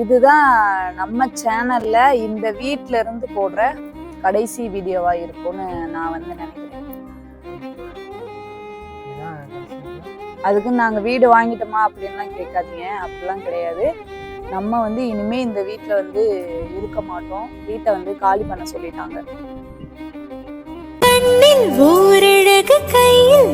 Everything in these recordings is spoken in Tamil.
இதுதான் நம்ம சேனல்ல இந்த வீட்ல இருந்து போடுற கடைசி வீடியோவா இருக்கும்னு நான் வந்து நினைக்கிறேன். அதுக்கு நாங்க வீடு வாங்கிட்டோமா அப்படின்லாம் கேட்காதீங்க. அப்படிலாம் கிடையாது. நம்ம வந்து இனிமே இந்த வீட்ல வந்து இருக்க மாட்டோம். வீட்டை வந்து காலி பண்ண சொல்லிட்டாங்க. கண்ணில் ஓரழகு கையில்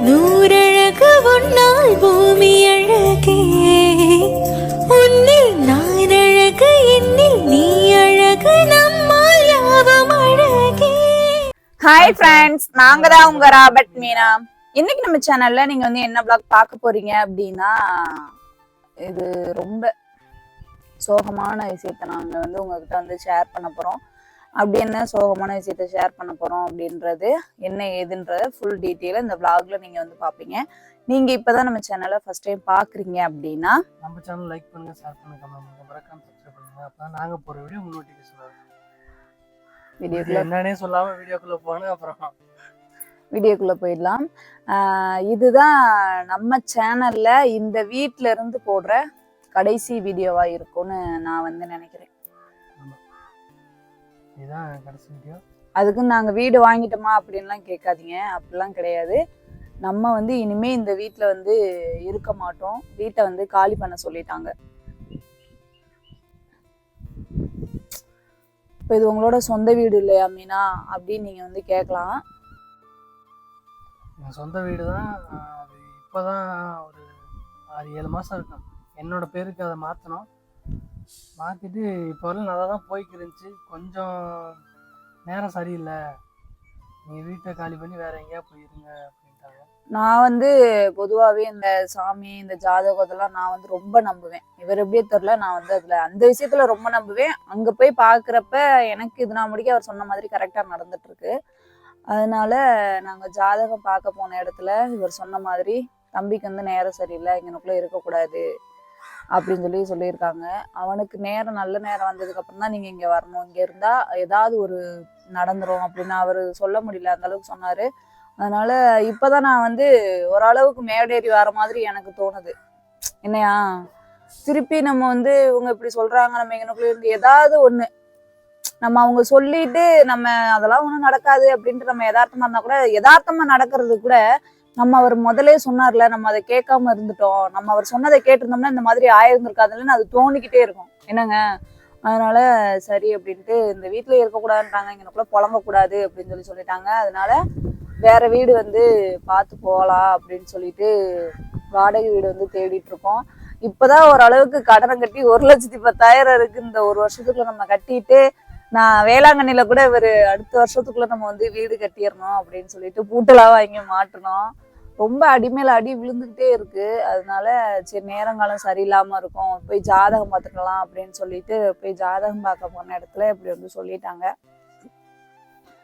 ஹாய் ஃப்ரெண்ட்ஸ் நாங்க தான் உங்க ராபர்ட் மீனா. இன்னைக்கு நம்ம சேனல்ல நீங்க வந்து என்ன vlog பார்க்க போறீங்க அப்படின்னா இது ரொம்ப சோகமான விஷயத்த நாங்க வந்து உங்ககிட்ட வந்து ஷேர் பண்ண போறோம். அப்படி என்ன சோகமான விஷயத்த ஷேர் பண்ண போறோம் அப்படின்றது என்ன ஏதுன்றது ஃபுல் டீட்டெயில் இந்த vlogல நீங்க வந்து பாப்பீங்க நீங்க இப்பதான் நம்ம சேனலை ஃபர்ஸ்ட் டைம் பாக்குறீங்க அப்படின்னா நம்ம சேனல் லைக் பண்ணுங்க ஷேர் பண்ணுங்க மறக்காம சப்ஸ்கிரைப் பண்ணுங்க. அப்பதான் நாங்க போற வீடியோ உங்களுக்கு வீடியோக்குள்ள என்னன்னே சொல்லாம வீடியோக்குள்ள போனா அப்புறம் வீடியோக்குள்ள போயிடலாம். இதுதான் நம்ம சேனல்ல இந்த வீட்ல இருந்து போடுற கடைசி வீடியோவா இருக்கும்னு நான் வந்து நினைக்கிறேன். இதுதான் கடைசி வீடியோ. அதுக்கு நாங்க வீடு வாங்கிட்டோமா அப்படின்லாம் கேட்காதீங்க. அப்படிலாம் கிடையாது. நம்ம வந்து இனிமே இந்த வீட்ல வந்து இருக்க மாட்டோம். வீட்டை வந்து காலி பண்ண சொல்லிட்டாங்க. இப்போ இது உங்களோட சொந்த வீடு இல்லையா மீனா? அப்படின்னு நீங்க வந்து கேட்கலாம். என் சொந்த வீடு தான் அது இப்போதான் ஒரு ஆறு ஏழு மாதம் இருக்கும் என்னோட பேருக்கு அதை மாற்றணும் மாற்றிட்டு இப்போ வரலாம் நல்லா தான் போய்க்கு இருந்துச்சு. கொஞ்சம் நேரம் சரியில்லை. நீங்கள் வீட்டை காலி பண்ணி வேற எங்கேயா போயிருங்க அப்படின்னு நான் வந்து பொதுவாகவே இந்த சாமி இந்த ஜாதகம் இதெல்லாம் நான் வந்து ரொம்ப நம்புவேன். இவர் எப்படியே தெரில நான் வந்து அதில் அந்த விஷயத்தில் ரொம்ப நம்புவேன். அங்கே போய் பார்க்குறப்ப எனக்கு இது நான் முடிக்க அவர் சொன்ன மாதிரி கரெக்டாக நடந்துட்டுருக்கு. அதனால நாங்கள் ஜாதகம் பார்க்க போன இடத்துல இவர் சொன்ன மாதிரி தம்பிக்கு வந்து நேரம் சரியில்லை இங்கனுக்குள்ளே இருக்கக்கூடாது அப்படின்னு சொல்லி சொல்லியிருக்காங்க. அவனுக்கு நேரம் நல்ல நேரம் வந்ததுக்கப்புறம் தான் நீங்கள் இங்கே வரணும். இங்கே இருந்தால் ஏதாவது ஒரு நடந்துரும் அப்படின்னு அவர் சொல்ல முடியல அந்த அளவுக்கு சொன்னார். அதனால இப்பதான் நான் வந்து ஓரளவுக்கு மேடேறி வர மாதிரி எனக்கு தோணுது. என்னையா? திருப்பி நம்ம வந்து இவங்க இப்படி சொல்றாங்க நம்ம எங்கனுக்குள்ள இருந்து ஏதாவது ஒண்ணு நம்ம அவங்க சொல்லிட்டு நம்ம அதெல்லாம் ஒண்ணும் நடக்காது அப்படின்ட்டு நம்ம யதார்த்தமா இருந்தா கூட யதார்த்தமா நடக்கிறது கூட நம்ம அவர் முதலே சொன்னார்ல நம்ம அதை கேட்காம இருந்துட்டோம். நம்ம அவர் சொன்னதை கேட்டிருந்தோம்னா இந்த மாதிரி ஆயிருந்திருக்காதுன்னு அது தோணிக்கிட்டே இருக்கும். என்னங்க? அதனால சரி அப்படின்ட்டு இந்த வீட்டுல இருக்கக்கூடாதுன்றாங்க இங்கனுக்குள்ள புலம்பக்கூடாது அப்படின்னு சொல்லி சொல்லிட்டாங்க. அதனால வேற வீடு வந்து பார்த்து போகலாம் அப்படின்னு சொல்லிட்டு வாடகை வீடு வந்து தேடிட்டு இருக்கோம். இப்பதான் ஓரளவுக்கு கடனை கட்டி ஒரு லட்சத்தி பத்தாயிரம் இருக்கு. இந்த ஒரு வருஷத்துக்குள்ள நம்ம கட்டிட்டு நான் வேளாங்கண்ணில கூட ஒரு அடுத்த வருஷத்துக்குள்ள நம்ம வந்து வீடு கட்டிடணும் அப்படின்னு சொல்லிட்டு பூட்டெல்லாம் வாங்கி மாட்டணும் ரொம்ப அடிமேல அடி விழுந்துகிட்டே இருக்கு. அதனால சரி நேரங்காலம் சரியில்லாம இருக்கும். போய் ஜாதகம் பார்த்துக்கலாம் அப்படின்னு சொல்லிட்டு போய் ஜாதகம் பார்க்க போன இடத்துல இப்படி வந்து சொல்லிட்டாங்க.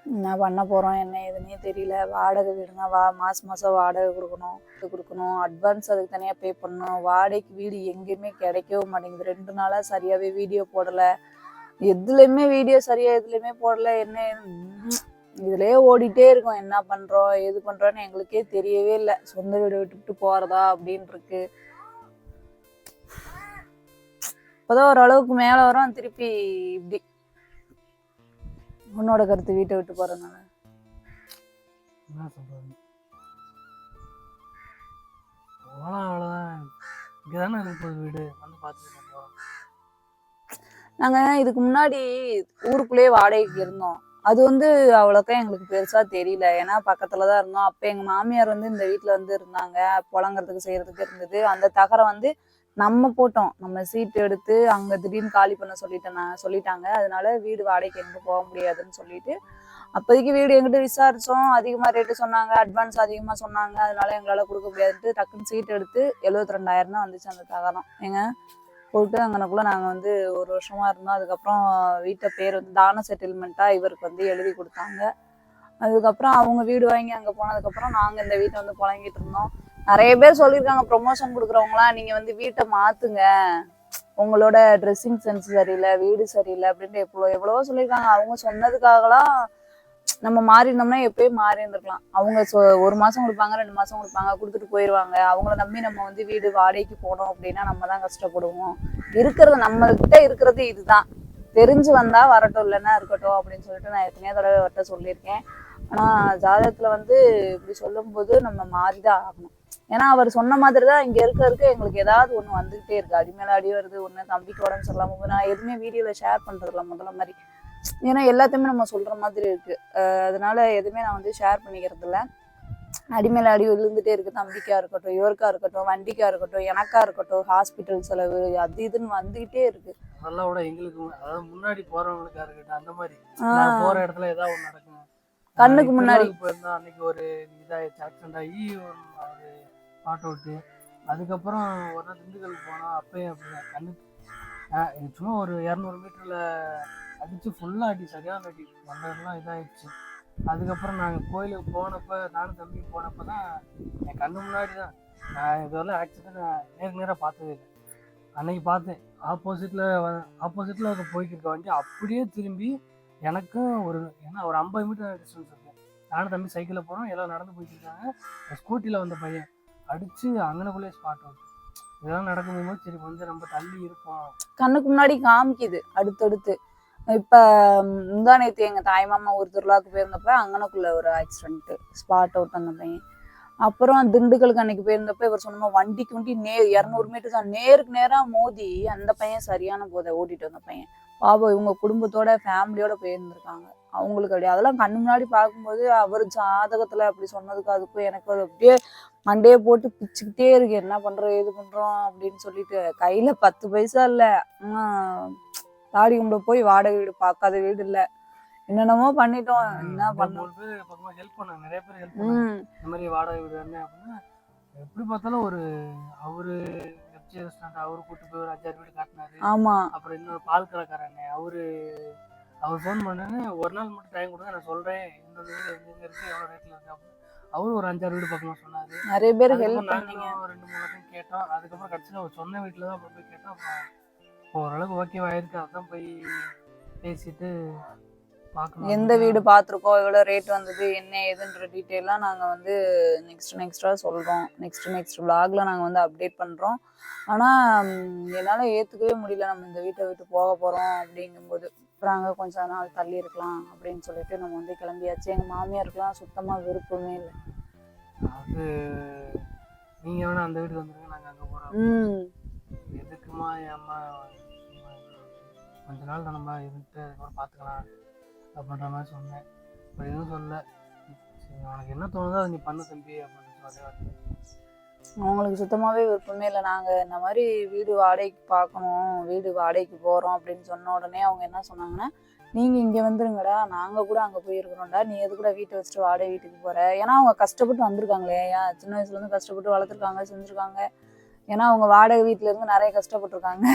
என்ன பண்ண போகிறோம் என்ன ஏதுன்னே தெரியல. வாடகை வீடுனா வா மாதம் மாதம் வாடகை கொடுக்கணும். இது கொடுக்கணும். அட்வான்ஸ் அதுக்கு தனியாக பே பண்ணணும். வாடகைக்கு வீடு எங்கேயுமே கிடைக்கவும் மாட்டேங்குது. ரெண்டு நாளாக சரியாகவே வீடியோ போடலை. எதுலேயுமே வீடியோ சரியாக எதுலேயுமே போடலை. என்ன உம் இதுலயே ஓடிட்டே இருக்கோம். என்ன பண்ணுறோம் எது பண்ணுறோன்னு எங்களுக்கே தெரியவே இல்லை. சொந்த வீடு விட்டுவிட்டு போகிறதா அப்படின்னு இருக்கு இப்போதான் ஓரளவுக்கு மேலே வரோம். திருப்பி இப்படி உன்னோட கருத்து வீட்டை விட்டு போறதுனால என்ன சொல்றது? போகலாம் அவ்வளோதான் இங்கே தானே இருக்கு போகுது வீடு. வந்து பார்த்துட்டு போகிறோம் நாங்க இதுக்கு முன்னாடி ஊருக்குள்ளேயே வாடகைக்கு இருந்தோம். அது வந்து அவ்வளோக்கா எங்களுக்கு பெருசா தெரியல. ஏன்னா பக்கத்துல தான் இருந்தோம். அப்ப எங்க மாமியார் வந்து இந்த வீட்ல வந்து இருந்தாங்க. புழங்குறதுக்கு செய்யறதுக்கு இருந்தது. அந்த தகரம் வந்து நம்ம போட்டோம். நம்ம சீட் எடுத்து அங்க திடீர்னு காலி பண்ண சொல்லிட்டேன் சொல்லிட்டாங்க. அதனால வீடு வாடகைக்கு எங்க போக முடியாதுன்னு சொல்லிட்டு அப்போதைக்கு வீடு எங்கிட்ட விசாரிச்சோம். அதிகமா ரேட்டு சொன்னாங்க. அட்வான்ஸ் அதிகமா சொன்னாங்க. அதனால எங்களால கொடுக்க முடியாதுன்ட்டு டக்குன்னு சீட் எடுத்து எழுபத்தி ரெண்டாயிரம் தான் வந்துச்சு அந்த தகரம். ஏங்க? போட்டு அங்கனக்குள்ள நாங்க வந்து ஒரு வருஷமா இருந்தோம். அதுக்கப்புறம் வீட்டை பேர் வந்து தான செட்டில்மெண்ட்டா இவருக்கு வந்து எழுதி கொடுத்தாங்க. அதுக்கப்புறம் அவங்க வீடு வாங்கி அங்க போனதுக்கப்புறம் நாங்க இந்த வீட்டை வந்து புழங்கிட்டு இருந்தோம். நிறைய பேர் சொல்லியிருக்காங்க ப்ரொமோஷன் கொடுக்குறவங்களாம் நீங்க வந்து வீட்டை மாத்துங்க. உங்களோட ட்ரெஸ்ஸிங் சென்ஸ் சரியில்லை வீடு சரியில்லை அப்படின்ட்டு எவ்வளோ எவ்வளவோ சொல்லியிருக்காங்க. அவங்க சொன்னதுக்காகலாம் நம்ம மாறி இருந்தோம்னா எப்பயும் மாறி இருந்திருக்கலாம். அவங்க சொ- ஒரு மாசம் கொடுப்பாங்க ரெண்டு மாசம் கொடுப்பாங்க கொடுத்துட்டு போயிடுவாங்க அவங்கள நம்பி நம்ம வந்து வீடு வாடகைக்கு போனோம் அப்படின்னா நம்ம தான் கஷ்டப்படுவோம். இருக்கிறது நம்ம கிட்ட இருக்கிறது இதுதான். தெரிஞ்சு வந்தா வரட்டும் இல்லைன்னா இருக்கட்டும் அப்படின்னு சொல்லிட்டு நான் எத்தனையோ தடவை அவர்கிட்ட சொல்லியிருக்கேன். ஆனா ஜாதகத்துல வந்து இப்படி சொல்லும்போது நம்ம மாறிதான் ஆகணும். ஏன்னா அவர் சொன்ன மாதிரி தான் இங்க இருக்க இருக்க எங்களுக்கு ஏதாவது ஒண்ணு வந்துகிட்டே இருக்கு. அடி மேல அடி வருது ஒண்ணு தம்பிக்கு உடம்பு போகுது. நான் எதுவுமே வீடியோல ஷேர் பண்றது இல்ல முதல்ல மாதிரி. ஏன்னா எல்லாத்தையுமே நம்ம சொல்ற மாதிரி இருக்கு. அஹ் அதனால எதுவுமே நான் வந்து ஷேர் பண்ணிக்கிறது இல்ல அடி மேல அடி விழுந்துட்டே இருக்கு. தம்பிக்கா இருக்கட்டும் இவருக்கா இருக்கட்டும் வண்டிக்கா இருக்கட்டும் எனக்கா இருக்கட்டும் ஹாஸ்பிட்டல் செலவு அது இதுன்னு வந்துகிட்டே இருக்கு. அதெல்லாம் விட எங்களுக்கு அதாவது முன்னாடி போறவங்களுக்கா இருக்கட்டும் அந்த மாதிரி. போற இடத்துல ஏதாவது ஒண்ணு நடக்கும்? கண்ணுக்கு முன்னாடி. போயிருந்தோம் அன்னைக்கு ஒரு இதாயிடுச்சு ஆக்சிடென்ட் ஆகி ஒரு ஸ்பாட் அவுட்டு அதுக்கப்புறம் ஒரு நாள் திண்டுக்கல் போனோம் அப்பயும் அப்படிதான் கண்ணுக்கு சும்மா ஒரு இரநூறு மீட்டர்ல அடிச்சு ஃபுல்லா அடி சரியான அடி. மண்டெல்லாம் இதாயிடுச்சு. அதுக்கப்புறம் நாங்கள் கோயிலுக்கு போனப்ப நானும் தம்பி போனப்ப தான் என் கண்ணு முன்னாடி தான். நான் இதுவரை ஆக்சிடென்ட் நேருக்கு நேராக பார்த்ததே இல்லை. அன்னைக்கு பார்த்தேன். ஆப்போசிட்டில் ஆப்போசிட்டில் போய்க்கிட்டு இருக்க வண்டி அப்படியே திரும்பி எனக்கும் ஒரு ஏன்னா ஒரு ஐம்பது மீட்டர் டிஸ்டன்ஸ் இருக்கும் நானும் தம்பி சைக்கிளில் போகிறோம் எல்லாம் நடந்து போயிட்டு இருக்காங்க. ஸ்கூட்டியில் வந்த பையன். அடித்து அங்கனக்குள்ளே ஸ்பாட் அவுட் இதெல்லாம் நடக்கும்போது சரி கொஞ்சம் நம்ம தள்ளி இருப்போம். கண்ணுக்கு முன்னாடி காமிக்குது அடுத்தடுத்து. இப்போ முந்தா நேற்று எங்கள் தாய் மாமா ஒரு திருவிழாவுக்கு போயிருந்தப்ப அங்கனக்குள்ளே ஒரு ஆக்சிடென்ட்டு ஸ்பாட் அவுட் அந்த பையன். அப்புறம் திண்டுக்கலுக்கு அன்னைக்கு போயிருந்தப்ப இவர் சொன்னோம் வண்டிக்கு வண்டி நே இரநூறு மீட்டர் நேருக்கு நேராக மோதி அந்த பையன் சரியான போதை ஓட்டிட்டு வந்த பையன். பாபா இவங்க குடும்பத்தோட ஃபேமிலியோட போயிருந்திருக்காங்க. அவங்களுக்கு அப்படி அதெல்லாம் கண்ணு முன்னாடி பார்க்கும்போது அவர் ஜாதகத்துல அப்படி சொன்னதுக்கு அதுக்கும் எனக்கு அது அப்படியே மண்டையை போட்டு பிச்சுக்கிட்டே இருக்கு. என்ன பண்றோம் ஏது பண்றோம் அப்படின்னு சொல்லிட்டு கையில பத்து பைசா இல்ல. தாடி கும்பிட போய் வாடகை வீடு பார்க்காத வீடு இல்ல. என்னென்னமோ பண்ணிட்டோம். என்ன ரெண்டு பண்ண மூணு பேர் பக்கமாக ஹெல்ப் பண்ணாங்க. நிறைய பேர் ஹெல்ப் பண்ணாங்க. உம் இந்த மாதிரி வாடகை வீடு என்ன அப்படின்னா எப்படி பார்த்தாலும் ஒரு அவரு ரெஸ்டாரண்ட் அவரு கூட்டு போய் ஒரு அஞ்சாறு வீடு காட்டினாரு. ஆமா. அப்புறம் இன்னொரு பால் கடைக்காரங்க அவரு அவர் ஃபோன் பண்ணேன்னு ஒரு நாள் மட்டும் டைம் கொடுங்க நான் சொல்றேன் இந்த வீடு எங்க எங்க இருக்கு எவ்வளவு ரேட்ல இருக்கு அவரு ஒரு அஞ்சாறு வீடு பக்கமா சொன்னாரு. நிறைய பேர் ஹெல்ப் பண்ணீங்க. ரெண்டு மூணு டைம் கேட்டோம். அதுக்கப்புறம் கடைசியில் அவர் சொன்ன வீட்டில் தான் அப்புறம் போய் கேட்டோம். ஓரளவுக்கு ஓகேவா இருக்கு. அதான் போய் பேசிட்டு எந்த வீடு பார்த்துருக்கோம் எவ்வளோ ரேட் வந்தது என்ன ஏதுன்ற டீட்டெயிலாம் நாங்கள் வந்து நெக்ஸ்ட் நெக்ஸ்ட்டாக சொல்கிறோம் நெக்ஸ்ட் நெக்ஸ்ட் vlogல நாங்கள் வந்து அப்டேட் பண்ணுறோம் ஆனால் என்னால் ஏற்றுக்கவே முடியல நம்ம இந்த வீட்டை விட்டு போக போகிறோம் அப்படிங்கும்போது நாங்கள் கொஞ்ச நாள் தள்ளி இருக்கலாம் அப்படின்னு சொல்லிட்டு நம்ம வந்து கிளம்பியாச்சு எங்கள் மாமியாருக்குலாம் சுத்தமாக விருப்பமே இல்லை அது நீங்க வேணா அந்த வீட்டுக்கு வந்துருங்க நாங்க அங்க போறோம் ம் எதுக்குமா ஏம்மா கொஞ்ச நாள் நம்ம இருந்துட்டு அதுக்கப்புறம் பார்த்துக்கலாம் அப்படின்ற மாதிரி சொன்னேன். இப்போ எதுவும் சொல்ல சரி உனக்கு என்ன தோணுதோ அதை நீ பண்ண தம்பி அப்படின்னு சொல்லி அவங்களுக்கு சுத்தமாகவே விருப்பமே இல்லை. நாங்கள் இந்த மாதிரி வீடு வாடகைக்கு பார்க்கணும் வீடு வாடகைக்கு போகிறோம் அப்படின்னு சொன்ன உடனே அவங்க என்ன சொன்னாங்கன்னா நீங்கள் இங்கே வந்துருங்கடா. நாங்கள் கூட அங்கே போயிருக்கிறோம்டா. நீ எது கூட வீட்டை வச்சுட்டு வாடகை வீட்டுக்கு போகிற ஏன்னா அவங்க கஷ்டப்பட்டு வந்திருக்காங்களே. ஏன் சின்ன வயசுலேருந்து கஷ்டப்பட்டு வளர்த்துருக்காங்க செஞ்சுருக்காங்க. ஏன்னா அவங்க வாடகை வீட்டில இருந்து நிறைய கஷ்டப்பட்டிருக்காங்க.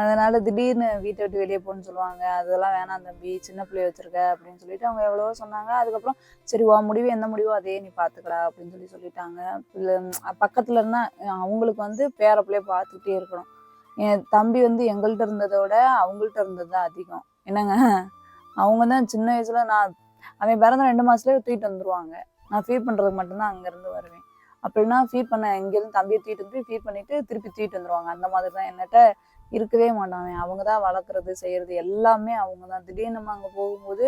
அதனால திடீர்னு வீட்டை விட்டு வெளியே போகணும்னு சொல்லுவாங்க. அதெல்லாம் வேணாம் தம்பி சின்ன பிள்ளைய வச்சிருக்க அப்படின்னு சொல்லிட்டு அவங்க எவ்வளவோ சொன்னாங்க. அதுக்கப்புறம் சரி உன் முடிவு எந்த முடிவோ அதே நீ பார்த்துக்கடா அப்படின்னு சொல்லி சொல்லிட்டாங்க. இல்லை பக்கத்துல இருந்தா அவங்களுக்கு வந்து பேர பிள்ளைய பார்த்துக்கிட்டே இருக்கணும். என் தம்பி வந்து எங்கள்கிட்ட இருந்ததை விட அவங்கள்ட்ட இருந்தது தான் அதிகம். என்னங்க? அவங்க தான் சின்ன வயசுல நான் அவன் பிறந்த ரெண்டு மாசத்துலயே தூக்கிட்டு வந்துருவாங்க. நான் ஃபீல் பண்றதுக்கு மட்டும்தான் அங்க இருந்து வருவேன். அப்படின்னா ஃபீட் பண்ண எங்கேருந்து தம்பியை தூக்கிட்டு வந்து ஃபீட் பண்ணிட்டு திருப்பி தூக்கிட்டு வந்துருவாங்க. அந்த மாதிரி தான் என்னட்ட இருக்கவே மாட்டாங்க. அவங்க தான் வளர்க்குறது செய்யறது எல்லாமே அவங்க தான். திடீர்னு நம்ம அங்கே போகும்போது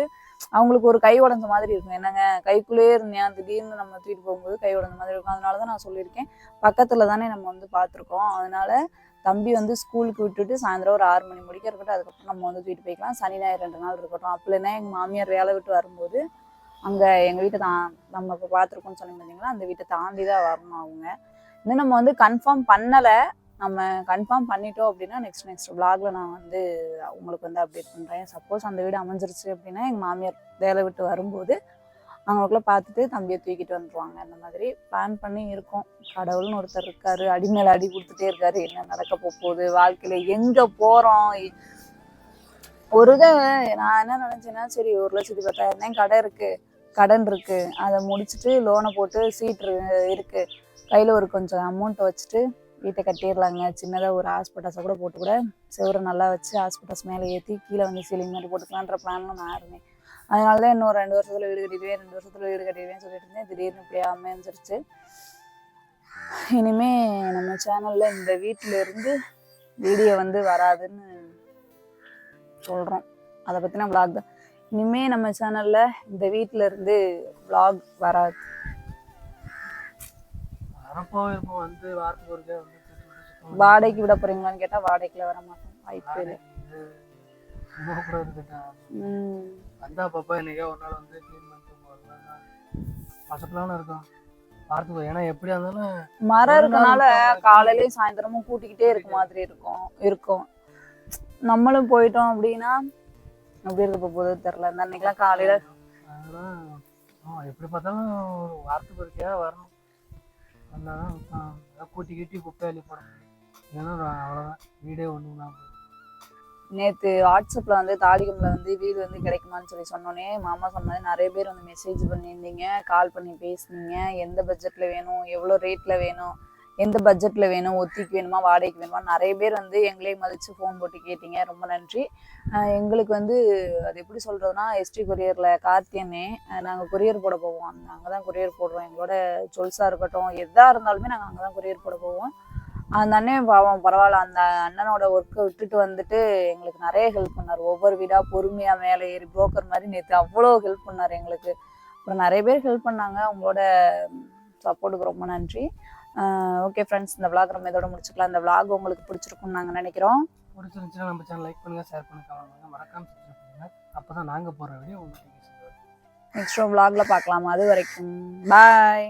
அவங்களுக்கு ஒரு கை உடஞ்ச மாதிரி இருக்கும். என்னங்க கைக்குள்ளேயே இருந்தேன் திடீர்னு நம்ம தூக்கிட்டு போகும்போது கை உடஞ்ச மாதிரி இருக்கும். அதனால தான் நான் சொல்லியிருக்கேன். பக்கத்தில் தானே நம்ம வந்து பார்த்துருக்கோம். அதனால தம்பி வந்து ஸ்கூலுக்கு விட்டுட்டு சாயந்தரம் ஒரு ஆறு மணி முடிக்க இருக்கட்டும். அதுக்கப்புறம் நம்ம வந்து தூக்கிட்டு போய்க்கலாம். சனி ஞாயிறு ரெண்டு நாள் இருக்கட்டும். அப்படின்னா எங்கள் மாமியார் வேலை விட்டு வரும்போது அங்கே எங்கள் வீட்டை தான் நம்ம இப்போ பார்த்துருக்கோம்னு சொன்னீங்க பார்த்தீங்களா அந்த வீட்டை தாண்டி தான் வரணும் அவங்க. இன்னும் நம்ம வந்து கன்ஃபார்ம் பண்ணலை. நம்ம கன்ஃபார்ம் பண்ணிட்டோம் அப்படின்னா நெக்ஸ்ட் நெக்ஸ்ட் vlogல நான் வந்து உங்களுக்கு வந்து அப்டேட் பண்ணுறேன் சப்போஸ் அந்த வீடு அமைஞ்சிருச்சு அப்படின்னா எங்கள் மாமியார் வேலை விட்டு வரும்போது அவங்களுக்குள்ள பார்த்துட்டு தம்பியை தூக்கிட்டு வந்துருவாங்க. அந்த மாதிரி பிளான் பண்ணி இருக்கோம். கடவுள்னு ஒருத்தர் இருக்காரு. அடி மேல அடி கொடுத்துட்டே இருக்காரு. என்ன நடக்க போகுது? வாழ்க்கையில எங்க போறோம்? ஒரு இதை நான் என்ன நினைச்சேன்னா சரி ஒரு லட்சத்தி பத்தாயிரம் தான் கடை இருக்கு. கடன் இருக்கு. அதை முடிச்சுட்டு லோனை போட்டு சீட் இருக்கு. கையில் ஒரு கொஞ்சம் அமௌண்ட்டை வச்சுட்டு வீட்டை கட்டிடலாங்க. சின்னதாக ஒரு ஹாஸ்பிட்டல்ஸை கூட போட்டு கூட செவரை நல்லா வச்சு ஹாஸ்பிட்டல்ஸ் மேலே ஏற்றி கீழே வந்து சீலிங் மாதிரி போட்டுக்கலான்ற பிளான்ல நான் இருந்தேன். அதனால தான் இன்னும் ரெண்டு வருஷத்தில் வீடு கட்டிடுவேன் ரெண்டு வருஷத்தில் வீடு கட்டிடுவேன் சொல்லிட்டு இருந்தேன். திடீர்னு இப்படி அமைஞ்சிருச்சு. இனிமே நம்ம சேனலில் இந்த வீட்டிலேருந்து இருந்து வீடியோ வந்து வராதுன்னு சொல்கிறோம் அதை பற்றின vlog தான். இனிமே நம்ம சேனல்ல இந்த வீட்ல இருந்து vlog வராது. வரப்போ வந்து வாரத்துக்கு ஒருக்கா வந்து சுத்தி வாடகைக்கு விட போறீங்களான்னு கேட்டா வாடகைக்குல வர மாட்டோம் வாய்ப்பு இல்லை. இது சும்மா கூட இருக்கட்டும் உம் வந்தா பாப்பா என்னைக்கோ ஒரு நாள் வந்து க்ளீன் பண்ணிட்டு போகலாம் பசங்களான இருக்கும். வாரத்துக்கு ஏன்னா எப்படியா இருந்தாலும் மரம் இருக்கனால காலையிலயும் சாயந்தரமும் கூட்டிக்கிட்டே இருக்க மாதிரி இருக்கும். இருக்கும். நம்மளும் போயிட்டோம் அப்படின்னா எப்படி இருக்க போகுது தெரியல. இந்த அன்னைக்கெல்லாம் காலையில எப்படி பார்த்தாலும் ஒரு வாரத்துக்கு ஒருக்கையா வரணும். வந்தாதான் கூட்டி கீட்டி குப்பை அள்ளி போட முடியும் இல்லைன்னா அவ்வளோதான் வீடே ஒன்று நான் நேத்து வாட்ஸ்அப்ல வந்து தாடிகம்ல வந்து வீடு வந்து கிடைக்குமான்னு சொல்லி சொன்னோன்னே மாமா சொன்னது நிறைய பேர் வந்து மெசேஜ் பண்ணியிருந்தீங்க கால் பண்ணி பேசுனீங்க எந்த பட்ஜெட்ல வேணும் எவ்வளோ ரேட்ல வேணும் எந்த பட்ஜெட்டில் வேணும் ஒத்திக்கு வேணுமா வாடகைக்கு வேணுமா? நிறைய பேர் வந்து எங்களே மதித்து ஃபோன் போட்டு கேட்டீங்க. ரொம்ப நன்றி. எங்களுக்கு வந்து அது எப்படி சொல்கிறதுனா எஸ்டி கொரியரில் கார்த்தியன்னே நாங்கள் கொரியர் போட போவோம். அங்கே தான் கொரியர் போடுறோம். எங்களோட ஜுவல்ஸாக இருக்கட்டும் எதாக இருந்தாலுமே நாங்கள் அங்கே தான் கொரியர் போட போவோம். அந்த அண்ணன் பாவம் பரவாயில்ல. அந்த அண்ணனோட ஒர்க்கை விட்டுட்டு வந்துட்டு எங்களுக்கு நிறைய ஹெல்ப் பண்ணார். ஒவ்வொரு வீடாக பொறுமையாக மேலே ஏறி புரோக்கர் மாதிரி நேற்று அவ்வளோ ஹெல்ப் பண்ணார் எங்களுக்கு. அப்புறம் நிறைய பேர் ஹெல்ப் பண்ணாங்க. உங்களோட சப்போர்ட்டுக்கு ரொம்ப நன்றி. ஓகே ஃப்ரெண்ட்ஸ் இந்த vlog நம்ம இதோட முடிச்சுக்கலாம். இந்த vlog உங்களுக்கு பிடிச்சிருக்கும்னு நாங்கள் நினைக்கிறோம். பிடிச்சிருந்துச்சுன்னா நம்ம சேனல் லைக் பண்ணுங்க ஷேர் பண்ணுங்க மறக்காம சப்ஸ்கிரைப் பண்ணுங்க. அப்போ தான் நாங்கள் போகிற வீடியோ உங்களுக்கு நெக்ஸ்ட் vlogல பார்க்கலாம்? அது வரைக்கும். பாய்